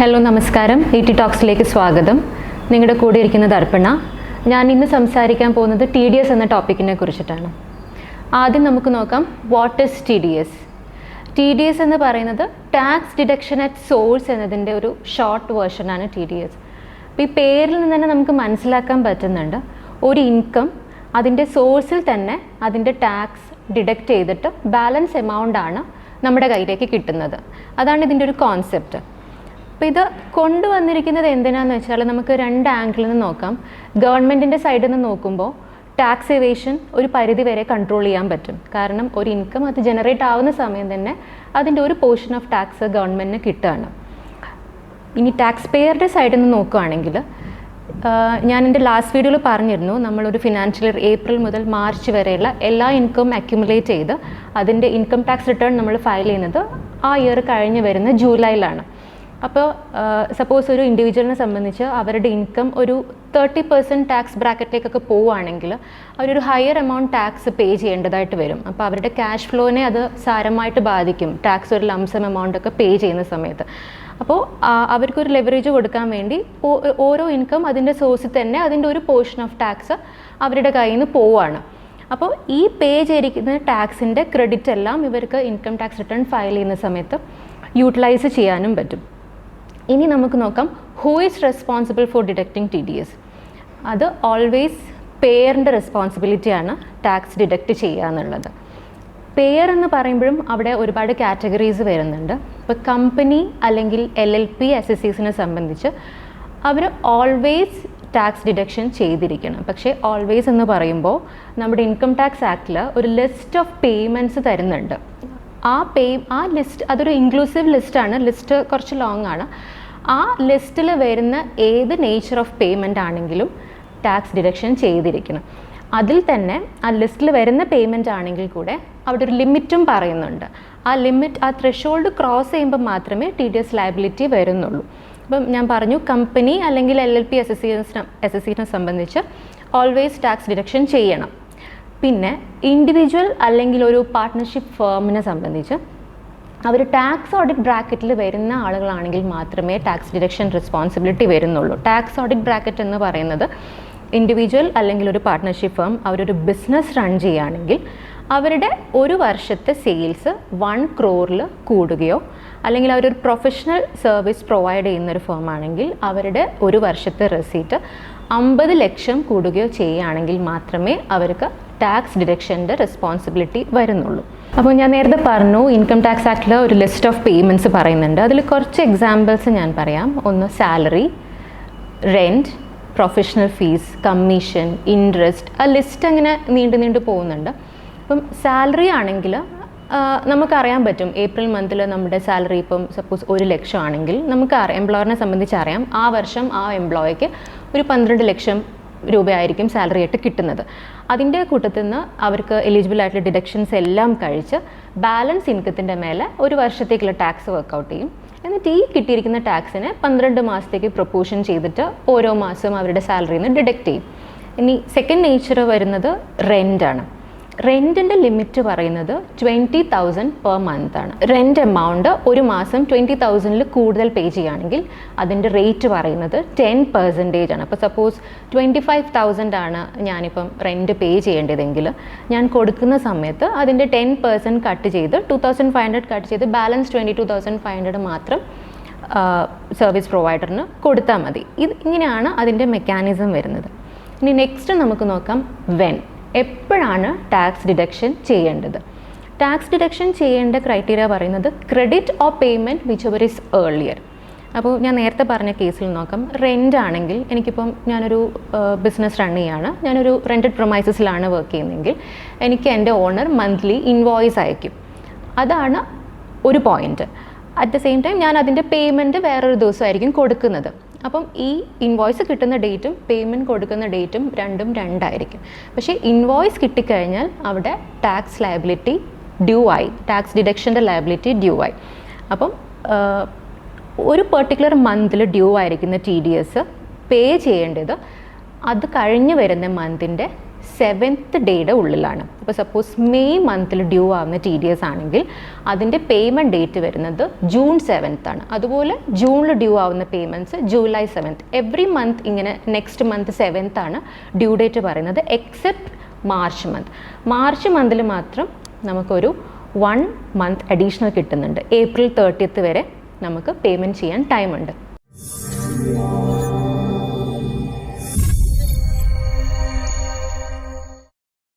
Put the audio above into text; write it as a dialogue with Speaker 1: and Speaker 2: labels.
Speaker 1: Hello നമസ്കാരം. E T ടോക്സിലേക്ക് സ്വാഗതം. നിങ്ങളുടെ കൂടെ ഇരിക്കുന്നത് അർപ്പണ. ഞാൻ ഇന്ന് സംസാരിക്കാൻ പോകുന്നത് ടി ഡി എസ് എന്ന ടോപ്പിക്കിനെ കുറിച്ചിട്ടാണ്. ആദ്യം നമുക്ക് നോക്കാം what is T D S T D S എന്ന് പറയുന്നത് ടാക്സ് ഡിഡക്ഷൻ അറ്റ് സോഴ്സ് എന്നതിന്റെ ഒരു ഷോർട്ട് വേർഷനാണ് ടി ഡി എസ് ഈ പേരിൽ നിന്ന് തന്നെ നമുക്ക് മനസ്സിലാക്കാൻ പറ്റുന്നുണ്ട്. ഒരു ഇൻകം അതിന്റെ സോഴ്സിൽ തന്നെ അതിന്റെ ടാക്സ് ഡിഡക്റ്റ് ചെയ്തിട്ട് ബാലൻസ് എമൗണ്ട് ആണ് നമ്മുടെ കയ്യിലേക്ക് കിട്ടുന്നത്. അതാണ് ഇതിന്റെ ഒരു കോൺസെപ്റ്റ് അപ്പോൾ ഇത് കൊണ്ടുവന്നിരിക്കുന്നത് എന്തിനാന്ന് വെച്ചാൽ നമുക്ക് രണ്ട് ആംഗിളിൽ നിന്ന് നോക്കാം. ഗവൺമെന്റിന്റെ സൈഡിൽ നിന്ന് നോക്കുമ്പോൾ ടാക്സ് എവേഷൻ ഒരു പരിധി വരെ കൺട്രോൾ ചെയ്യാൻ പറ്റും. കാരണം ഒരു ഇൻകം അത് ജനറേറ്റ് ആവുന്ന സമയം തന്നെ അതിന്റെ ഒരു പോർഷൻ ഓഫ് ടാക്സ് ഗവൺമെന്റിന് കിട്ടുകയാണ്. ഇനി ടാക്സ് പേയറുടെ സൈഡിൽ നിന്ന് നോക്കുകയാണെങ്കിൽ ഞാൻ എന്റെ ലാസ്റ്റ് വീഡിയോയിൽ പറഞ്ഞിരുന്നു നമ്മളൊരു ഫിനാൻഷ്യൽ ഇയർ ഏപ്രിൽ മുതൽ മാർച്ച് വരെയുള്ള എല്ലാ ഇൻകം അക്യുമുലേറ്റ് ചെയ്ത് അതിന്റെ ഇൻകം ടാക്സ് റിട്ടേൺ നമ്മൾ ഫയൽ ചെയ്യുന്നത് ആ ഇയർ കഴിഞ്ഞ് വരുന്ന ജൂലൈയിലാണ് അപ്പോൾ സപ്പോസ് ഒരു ഇൻഡിവിജ്വലിനെ സംബന്ധിച്ച് അവരുടെ ഇൻകം ഒരു തേർട്ടി പെർസെന്റ് ടാക്സ് ബ്രാക്കറ്റിലേക്കൊക്കെ പോവുകയാണെങ്കിൽ അവരൊരു ഹയർ എമൗണ്ട് ടാക്സ് പേ ചെയ്യേണ്ടതായിട്ട് വരും. അപ്പോൾ അവരുടെ ക്യാഷ് ഫ്ലോനെ അത് സാരമായിട്ട് ബാധിക്കും. ടാക്സ് ഒരു ലംസം എമൗണ്ട് ഒക്കെ പേ ചെയ്യുന്ന സമയത്ത്. അപ്പോൾ അവർക്കൊരു ലെവറേജ് കൊടുക്കാൻ വേണ്ടി ഓരോ ഇൻകം അതിന്റെ സോഴ്സിൽ തന്നെ അതിന്റെ ഒരു പോർഷൻ ഓഫ് ടാക്സ് അവരുടെ കയ്യിൽ നിന്ന് പോവുകയാണ്. അപ്പോൾ ഈ പേ ചെയ്തിരിക്കുന്ന ടാക്സിന്റെ ക്രെഡിറ്റ് എല്ലാം ഇവർക്ക് ഇൻകം ടാക്സ് റിട്ടേൺ ഫയൽ ചെയ്യുന്ന സമയത്ത് യൂട്ടിലൈസ് ചെയ്യാനും പറ്റും. ഇനി നമുക്ക് നോക്കാം who is responsible for deducting T D S അത് ഓൾവേസ് പേയറിന്റെ റെസ്പോൺസിബിലിറ്റിയാണ് ടാക്സ് ഡിഡക്റ്റ് ചെയ്യുക എന്നുള്ളത്. പേയർ എന്ന് പറയുമ്പോഴും അവിടെ ഒരുപാട് കാറ്റഗറീസ് വരുന്നുണ്ട്. ഇപ്പോൾ കമ്പനി അല്ലെങ്കിൽ L L P S S സീസിനെ സംബന്ധിച്ച് അവർ ഓൾവേസ് ടാക്സ് ഡിഡക്ഷൻ ചെയ്തിരിക്കണം. പക്ഷേ ഓൾവേസ് എന്ന് പറയുമ്പോൾ നമ്മുടെ ഇൻകം ടാക്സ് ആക്ടിൽ ഒരു ലിസ്റ്റ് ഓഫ് പേയ്മെന്റ്സ് തരുന്നുണ്ട്. ആ പേ ആ ലിസ്റ്റ് അതൊരു ഇൻക്ലൂസീവ് ലിസ്റ്റാണ് ലിസ്റ്റ് കുറച്ച് ലോങ് ആണ്. ആ ലിസ്റ്റിൽ വരുന്ന ഏത് നേച്ചർ ഓഫ് പേയ്മെന്റ് ആണെങ്കിലും ടാക്സ് ഡിഡക്ഷൻ ചെയ്തിരിക്കണം. അതിൽ തന്നെ ആ ലിസ്റ്റിൽ വരുന്ന പേയ്മെന്റ് ആണെങ്കിൽ കൂടെ അവിടെ ഒരു ലിമിറ്റും പറയുന്നുണ്ട്. ആ ലിമിറ്റ് ആ ത്രഷോൾഡ് ക്രോസ് ചെയ്യുമ്പോൾ മാത്രമേ ടി ഡി എസ് ലയബിലിറ്റി വരുന്നുള്ളൂ. അപ്പം ഞാൻ പറഞ്ഞു കമ്പനി അല്ലെങ്കിൽ L L P S S സിനെ S S സിനെ സംബന്ധിച്ച് ഓൾവേസ് ടാക്സ് ഡിഡക്ഷൻ ചെയ്യണം. പിന്നെ ഇൻഡിവിജ്വൽ അല്ലെങ്കിൽ ഒരു പാർട്ട്ണർഷിപ്പ് ഫേമിനെ സംബന്ധിച്ച് അവർ ടാക്സ് ഓഡിറ്റ് ബ്രാക്കറ്റിൽ വരുന്ന ആളുകളാണെങ്കിൽ മാത്രമേ ടാക്സ് ഡിഡക്ഷൻ റെസ്പോൺസിബിലിറ്റി വരുന്നുള്ളൂ. ടാക്സ് ഓഡിറ്റ് ബ്രാക്കറ്റ് എന്ന് പറയുന്നത് ഇൻഡിവിജ്വൽ അല്ലെങ്കിൽ ഒരു പാർട്ട്ണർഷിപ്പ് ഫേം അവരൊരു ബിസിനസ് റൺ ചെയ്യുകയാണെങ്കിൽ അവരുടെ ഒരു വർഷത്തെ സെയിൽസ് വൺ ക്രോറിൽ കൂടുകയോ അല്ലെങ്കിൽ അവരൊരു പ്രൊഫഷണൽ സർവീസ് പ്രൊവൈഡ് ചെയ്യുന്ന ഒരു ഫേം ആണെങ്കിൽ അവരുടെ ഒരു വർഷത്തെ റെസീറ്റ് അമ്പത് ലക്ഷം കൂടുകയോ ചെയ്യുകയാണെങ്കിൽ മാത്രമേ അവർക്ക് ടാക്സ് ഡിഡക്ഷന്റെ റെസ്പോൺസിബിലിറ്റി വരുന്നുള്ളൂ. അപ്പോൾ ഞാൻ നേരത്തെ പറഞ്ഞു ഇൻകം ടാക്സ് ആക്ടിൽ ഒരു ലിസ്റ്റ് ഓഫ് പേയ്മെന്റ്സ് പറയുന്നുണ്ട്. അതിൽ കുറച്ച് എക്സാമ്പിൾസ് ഞാൻ പറയാം. ഒന്ന് salary rent professional fees commission interest ആ ലിസ്റ്റ് അങ്ങനെ നീണ്ടു നീണ്ടു പോകുന്നുണ്ട്. അപ്പം സാലറി ആണെങ്കിൽ നമുക്കറിയാൻ പറ്റും. ഏപ്രിൽ മന്തിൽ നമ്മുടെ സാലറി ഇപ്പം സപ്പോസ് ഒരു ലക്ഷം ആണെങ്കിൽ നമുക്ക് എംപ്ലോയറിനെ സംബന്ധിച്ച് അറിയാം ആ വർഷം ആ എംപ്ലോയിക്ക് ഒരു പന്ത്രണ്ട് ലക്ഷം രൂപയായിരിക്കും സാലറി ആയിട്ട് കിട്ടുന്നത്. അതിന്റെ കൂട്ടത്തിൽ നിന്ന് അവർക്ക് എലിജിബിൾ ആയിട്ടുള്ള ഡിഡക്ഷൻസ് എല്ലാം കഴിച്ച് ബാലൻസ് ഇൻകത്തിന്റെ മേലെ ഒരു വർഷത്തേക്കുള്ള ടാക്സ് വർക്കൗട്ട് ചെയ്യും. എന്നിട്ട് ഈ കിട്ടിയിരിക്കുന്ന ടാക്സിനെ പന്ത്രണ്ട് മാസത്തേക്ക് പ്രൊപ്പോഷൻ ചെയ്തിട്ട് ഓരോ മാസവും അവരുടെ സാലറിയിൽ നിന്ന് ഡിഡക്റ്റ് ചെയ്യും. ഇനി സെക്കൻഡ് നേച്ചർ വരുന്നത് റെന്റാണ് റെന്റിന്റെ ലിമിറ്റ് പറയുന്നത് ട്വന്റി തൗസൻഡ് പെർ മന്ത് ആണ്. റെന്റ് എമൗണ്ട് ഒരു മാസം ട്വന്റി തൗസൻഡിൽ കൂടുതൽ പേ ചെയ്യുകയാണെങ്കിൽ അതിന്റെ റേറ്റ് പറയുന്നത് ടെൻ പെർസെന്റേജ് ആണ്. അപ്പോൾ സപ്പോസ് ട്വന്റി ഫൈവ് തൗസൻഡ് ആണ് ഞാനിപ്പം റെന്റ് പേ ചെയ്യേണ്ടതെങ്കിൽ ഞാൻ കൊടുക്കുന്ന സമയത്ത് അതിന്റെ ടെൻ പെർസെന്റ് കട്ട് ചെയ്ത് two thousand five hundred cut ചെയ്ത് balance twenty two thousand five hundred മാത്രം സർവീസ് പ്രൊവൈഡറിന് കൊടുത്താൽ മതി. ഇത് ഇങ്ങനെയാണ് അതിന്റെ മെക്കാനിസം വരുന്നത്. ഇനി നെക്സ്റ്റ് നമുക്ക് നോക്കാം വെൻ എപ്പോഴാണ് ടാക്സ് ഡിഡക്ഷൻ ചെയ്യേണ്ടത്? ടാക്സ് ഡിഡക്ഷൻ ചെയ്യേണ്ട ക്രൈറ്റീരിയ പറയുന്നത് credit or payment whichever is earlier അപ്പോൾ ഞാൻ നേരത്തെ പറഞ്ഞ കേസിൽ നോക്കാം. റെന്റ് ആണെങ്കിൽ എനിക്കിപ്പം ഞാനൊരു ബിസിനസ് റൺ ചെയ്യാണ്. ഞാനൊരു റെന്റഡ് പ്രൊമൈസസിലാണ് വർക്ക് ചെയ്യുന്നതെങ്കിൽ എനിക്ക് എന്റെ ഓണർ മന്ത്ലി ഇൻവോയ്സ് അയക്കും. അതാണ് ഒരു point at the same time ഞാൻ അതിന്റെ പേയ്മെന്റ് വേറൊരു ദിവസമായിരിക്കും കൊടുക്കുന്നത്. അപ്പം ഈ ഇൻവോയ്സ് കിട്ടുന്ന ഡേറ്റും പേയ്മെന്റ് കൊടുക്കുന്ന ഡേറ്റും രണ്ടും രണ്ടായിരിക്കും. പക്ഷേ ഇൻവോയ്സ് കിട്ടിക്കഴിഞ്ഞാൽ അവിടെ ടാക്സ് ലയബിലിറ്റി ഡ്യൂ ആയി. ടാക്സ് ഡിഡക്ഷന്റെ ലയബിലിറ്റി ഡ്യൂ ആയി. അപ്പം ഒരു പെർട്ടിക്കുലർ മന്തിൽ ഡ്യൂ ആയിരിക്കുന്ന ടി ഡി എസ് പേ ചെയ്യേണ്ടത് അത് കഴിഞ്ഞ് വരുന്ന മന്തിന്റെ സെവൻത്ത് ഡേയുടെ ഉള്ളിലാണ്. അപ്പോൾ സപ്പോസ് മെയ് മന്തിൽ ഡ്യൂ ആവുന്ന ടി ഡി എസ് ആണെങ്കിൽ അതിന്റെ പേയ്മെന്റ് ഡേറ്റ് വരുന്നത് ജൂൺ സെവൻത്ത് ആണ്. അതുപോലെ ജൂണിൽ ഡ്യൂ ആവുന്ന payments July seventh every month ഇങ്ങനെ നെക്സ്റ്റ് മന്ത് സെവൻത്ത് ആണ് ഡ്യൂ ഡേറ്റ് പറയുന്നത് എക്സെപ്റ്റ് മാർച്ച് മന്ത് മാർച്ച് മന്തിൽ മാത്രം നമുക്കൊരു വൺ മന്ത് അഡീഷണൽ കിട്ടുന്നുണ്ട്. ഏപ്രിൽ തേർട്ടിയത്ത് വരെ നമുക്ക് പേയ്മെന്റ് ചെയ്യാൻ ടൈമുണ്ട്